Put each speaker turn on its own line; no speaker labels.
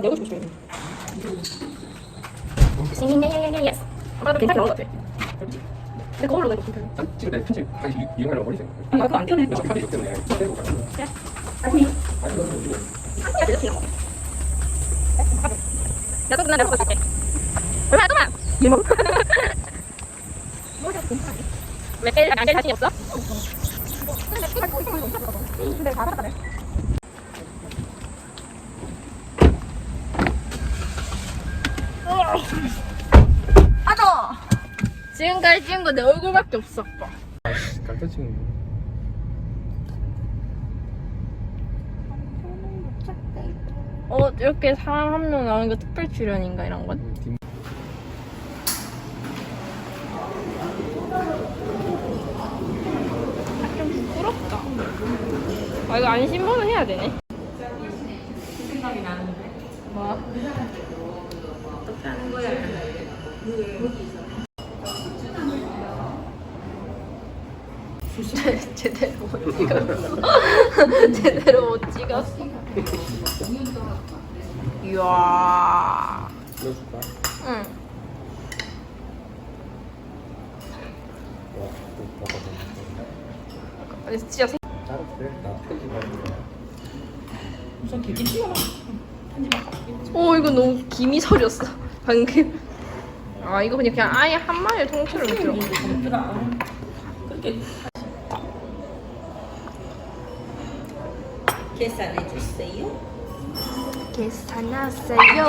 내고 싶어. 아마도 괜찮게 나온 것 같아. 근데 거울로 내고 싶어.
난 지금 내 편집 다시 유- 유행하려고 머리 생각.
아, 그거 안 띄워내.
어차피 합의 때문에 가는 거야.
아니,
아니 거.
나도 그날 내가 볼게. 얼마야 동안? 이모. 왜 빼? 안될 자신이 없어? 근데 다 살았다네. 아너 지금까지 찍은 거 내 얼굴밖에 없어.
각자 찍는 거.
어 이렇게 사람 한 명 나오는 거 특별 출연인가 이런 건?
음, 뒷-
좀 부끄럽다. 아 이거 안심번호 해야 되네.
생각이 나는데
뭐?
어떻게 하는 거야?
제- 제대로 못 찍었어. 제대로 못 찍었어. 이야. 응. 진짜 생...
우선 길게 찍어라
오 이거 너무 기미설이었어. 방금. 아 이거 그냥 그냥 아예 한 마리 통째로 들어.
얘들아 그렇게 계산해 주세요
계산하세요.